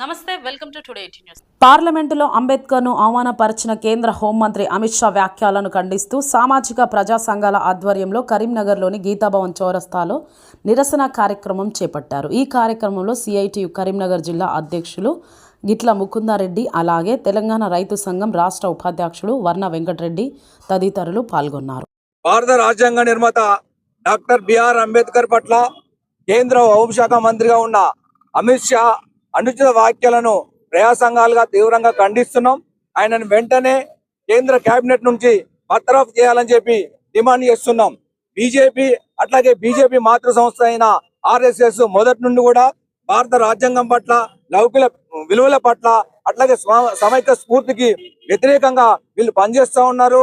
నమస్తే welcome to today eighty news. పార్లమెంటులో అంబేద్కర్ను అవమానపరిచిన కేంద్ర హోంమంత్రి అమిత్ షా వ్యాఖ్యలను ఖండిస్తూ సామాజిక ప్రజా సంఘాల ఆధ్వర్యంలో కరీంనగర్లోని గీతాభవన్ చౌరస్తాలో నిరసన కార్యక్రమం చేపట్టారు. ఈ కార్యక్రమంలో సిఐటియు కరీంనగర్ జిల్లా అధ్యక్షులు గిట్ల ముకుందారెడ్డి అలాగే తెలంగాణ రైతు సంఘం రాష్ట్ర ఉపాధ్యక్షుడు వర్ణ వెంకటరెడ్డి తదితరులు పాల్గొన్నారు. భారత రాజ్యాంగ నిర్మాత డాక్టర్ బిఆర్ అంబేద్కర్ పట్ల కేంద్ర హోంశాఖ మంత్రిగా ఉన్న అమిత్ షా అనుచిత వ్యాఖ్యలను ప్రజా సంఘాలుగా తీవ్రంగా ఖండిస్తున్నాం. ఆయనను వెంటనే కేంద్ర కేబినెట్ నుంచి బర్తరఫ్ చేయాలని చెప్పి డిమాండ్ చేస్తున్నాం. బీజేపీ అట్లాగే బీజేపీ మాతృ సంస్థ అయిన ఆర్ఎస్ఎస్ మొదటి నుండి కూడా భారత రాజ్యాంగం పట్ల లౌకిక విలువల పట్ల అట్లాగే స్వ- సమైక్య స్ఫూర్తికి వ్యతిరేకంగా వీళ్ళు పనిచేస్తూ ఉన్నారు.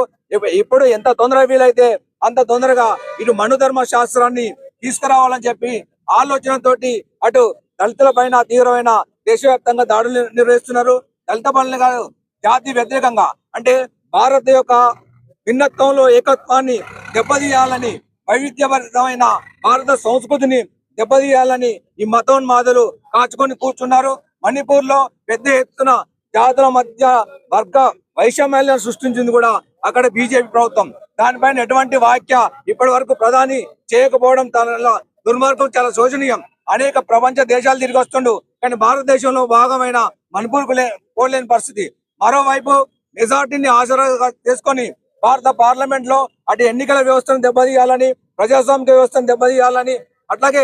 ఇప్పుడు ఎంత తొందరగా వీలైతే అంత తొందరగా ఇటు మనుధర్మ శాస్త్రాన్ని తీసుకురావాలని చెప్పి ఆలోచనతోటి అటు దళితుల పైన తీవ్రమైన దేశవ్యాప్తంగా దాడులు నిర్వహిస్తున్నారు. దళిత పనులు కాదు జాతి వ్యతిరేకంగా. అంటే భారత యొక్క భిన్నత్వంలో ఏకత్వాన్ని దెబ్బతీయాలని వైవిధ్యభరితమైన భారత సంస్కృతిని దెబ్బతీయాలని ఈ మతోన్మాదులు కాచుకొని కూర్చున్నారు. మణిపూర్లో పెద్ద ఎత్తున జాతుల మధ్య వర్గ వైషమ్యాలను సృష్టించింది కూడా అక్కడ బీజేపీ ప్రభుత్వం. దానిపైన ఎటువంటి వ్యాఖ్య ఇప్పటి వరకు ప్రధాని చేయకపోవడం తన దుర్మార్గం చాలా శోచనీయం. అనేక ప్రపంచ దేశాలు తిరిగి వస్తుండు. కానీ భారతదేశంలో భాగమైన మణిపూర్ పోలేని పరిస్థితి. మరోవైపు మెజార్టీని ఆసరాగా చేసుకొని భారత పార్లమెంట్లో అటు ఎన్నికల వ్యవస్థను దెబ్బతీయాలని ప్రజాస్వామిక వ్యవస్థను దెబ్బతీయాలని అట్లాగే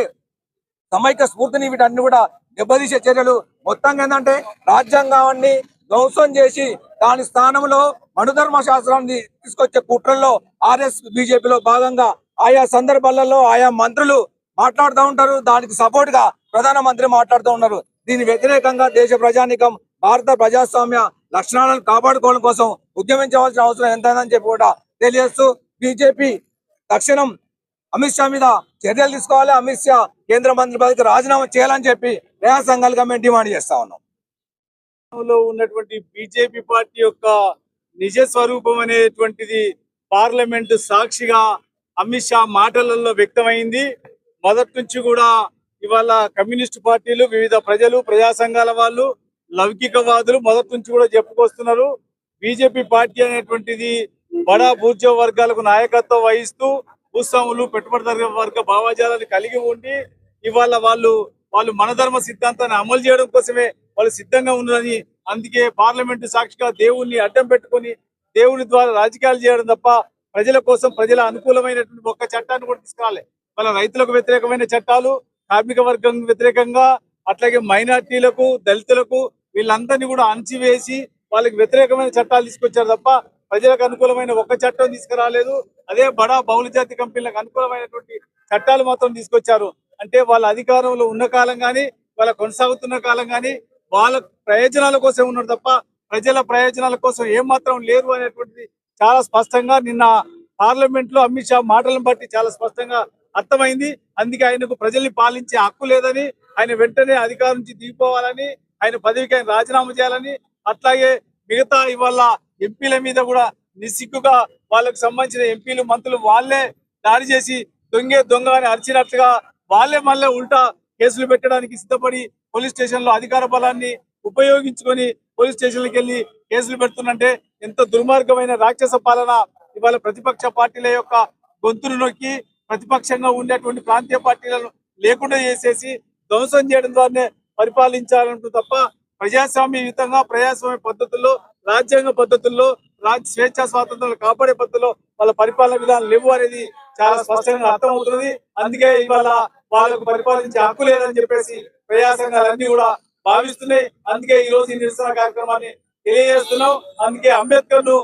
సమైక్య స్ఫూర్తిని వీటన్ని కూడా దెబ్బతీసే చర్యలు మొత్తంగా ఏంటంటే రాజ్యాంగాన్ని ధ్వంసం చేసి దాని స్థానంలో మనుధర్మ శాస్త్రాన్ని తీసుకొచ్చే కుట్రల్లో ఆర్ఎస్ బీజేపీలో భాగంగా ఆయా సందర్భాలలో ఆయా మంత్రులు మాట్లాడుతూ ఉంటారు. దానికి సపోర్ట్గా ప్రధానమంత్రి మాట్లాడుతూ ఉన్నారు. దీని వ్యతిరేకంగా దేశ ప్రజానికం భారత ప్రజాస్వామ్య లక్షణాలను కాపాడుకోవడం కోసం ఉద్యమించవలసిన అవసరం ఎంతైందని చెప్పి కూడా తెలియజేస్తూ బీజేపీ తక్షణం అమిత్ షా మీద చర్యలు తీసుకోవాలి. అమిత్ షా కేంద్ర మంత్రి పదవికి రాజీనామా చేయాలని చెప్పి ప్రజా సంఘాలుగా మేము డిమాండ్ చేస్తా ఉన్నాం. లో ఉన్నటువంటి బీజేపీ పార్టీ యొక్క నిజ స్వరూపం అనేటువంటిది పార్లమెంట్ సాక్షిగా అమిత్ షా మాటలలో వ్యక్తమైంది. మొదటి నుంచి కూడా ఇవాళ కమ్యూనిస్ట్ పార్టీలు వివిధ ప్రజలు ప్రజా సంఘాల వాళ్ళు లౌకికవాదులు మొదటి నుంచి కూడా చెప్పుకొస్తున్నారు. బీజేపీ పార్టీ అనేటువంటిది బడా బూర్జో వర్గాలకు నాయకత్వం వహిస్తూ భూస్వాములు పెట్టుబడిదారు వర్గ భావాజాలను కలిగి ఉండి ఇవాళ వాళ్ళు వాళ్ళు మనధర్మ సిద్ధాంతాన్ని అమలు చేయడం కోసమే వాళ్ళు సిద్ధంగా ఉన్నారని అందుకే పార్లమెంటు సాక్షిగా దేవుణ్ణి అడ్డం పెట్టుకొని దేవుని ద్వారా రాజకీయాలు చేయడం తప్ప ప్రజల కోసం ప్రజల అనుకూలమైనటువంటి ఒక్క చట్టాన్ని కూడా తీసుకురాలే. వాళ్ళ రైతులకు వ్యతిరేకమైన చట్టాలు కార్మిక వర్గం వ్యతిరేకంగా అట్లాగే మైనార్టీలకు దళితులకు వీళ్ళందరినీ కూడా అణచివేసి వాళ్ళకి వ్యతిరేకమైన చట్టాలు తీసుకొచ్చారు తప్ప ప్రజలకు అనుకూలమైన ఒక్క చట్టం తీసుకురాలేదు. అదే బడా బహుళ జాతి కంపెనీలకు అనుకూలమైనటువంటి చట్టాలు మాత్రం తీసుకొచ్చారు. అంటే వాళ్ళ అధికారంలో ఉన్న కాలం కానీ వాళ్ళ కొనసాగుతున్న కాలం కానీ వాళ్ళ ప్రయోజనాల కోసం ఉన్నారు తప్ప ప్రజల ప్రయోజనాల కోసం ఏమాత్రం మాత్రం లేరు అనేటువంటిది చాలా స్పష్టంగా నిన్న పార్లమెంట్లో అమిత్ షా మాటలను బట్టి చాలా స్పష్టంగా అర్థమైంది. అందుకే ఆయనకు ప్రజల్ని పాలించే హక్కు లేదని ఆయన వెంటనే అధికారం నుంచి దిగిపోవాలని ఆయన పదవికి ఆయన రాజీనామా చేయాలని అట్లాగే మిగతా ఇవాళ ఎంపీల మీద కూడా నిస్సిగ్గుగా వాళ్ళకు సంబంధించిన ఎంపీలు మంత్రులు వాళ్ళే దాడి చేసి దొంగే దొంగ అని అరిచినట్లుగా వాళ్ళే మళ్ళీ ఉల్టా కేసులు పెట్టడానికి సిద్ధపడి పోలీస్ స్టేషన్లో అధికార బలాన్ని ఉపయోగించుకొని పోలీస్ స్టేషన్లకు వెళ్ళి కేసులు పెడుతున్నంటే ఎంత దుర్మార్గమైన రాక్షస పాలన ఇవాళ ప్రతిపక్ష పార్టీల యొక్క గొంతులు నొక్కి ప్రతిపక్షంగా ఉండేటువంటి ప్రాంతీయ పార్టీలను లేకుండా చేసేసి ధ్వంసం చేయడం ద్వారానే పరిపాలించాలంటూ తప్ప ప్రజాస్వామ్యయుతంగా ప్రజాస్వామ్య పద్ధతుల్లో రాజ్యాంగ పద్ధతుల్లో రాజ్ స్వేచ్ఛ స్వాతంత్రాలు కాపాడే పద్ధతిలో వాళ్ళ పరిపాలన విధానం లేవు అనేది చాలా స్పష్టంగా అర్థం అవుతుంది అందుకే ఇవాళ వాళ్ళకు పరిపాలించే హక్కు లేదని చెప్పేసి ప్రజా సంఘాలన్నీ కూడా భావిస్తున్నాయి. అందుకే ఈ రోజు ఈ నిరసన కార్యక్రమాన్ని తెలియజేస్తున్నాం. అందుకే అంబేద్కర్ను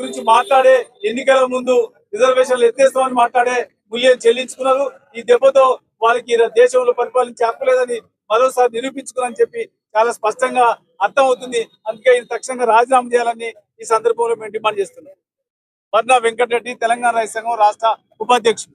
గురించి మాట్లాడే ఎన్నికల ముందు రిజర్వేషన్లు ఎత్తేస్తామని మాట్లాడే మూల్యం చెల్లించుకున్నారు. ఈ దెబ్బతో వాళ్ళకి దేశంలో పరిపాలించే హక్కు లేదని మరోసారి నిరూపించుకున్నారని చెప్పి చాలా స్పష్టంగా అర్థమవుతుంది. అందుకే ఈయన తక్షణంగా రాజీనామా చేయాలని ఈ సందర్భంలో మేము డిమాండ్ చేస్తున్నాం. వర్ణ వెంకటరెడ్డి తెలంగాణ రైతు సంఘం రాష్ట్ర ఉపాధ్యక్షుడు.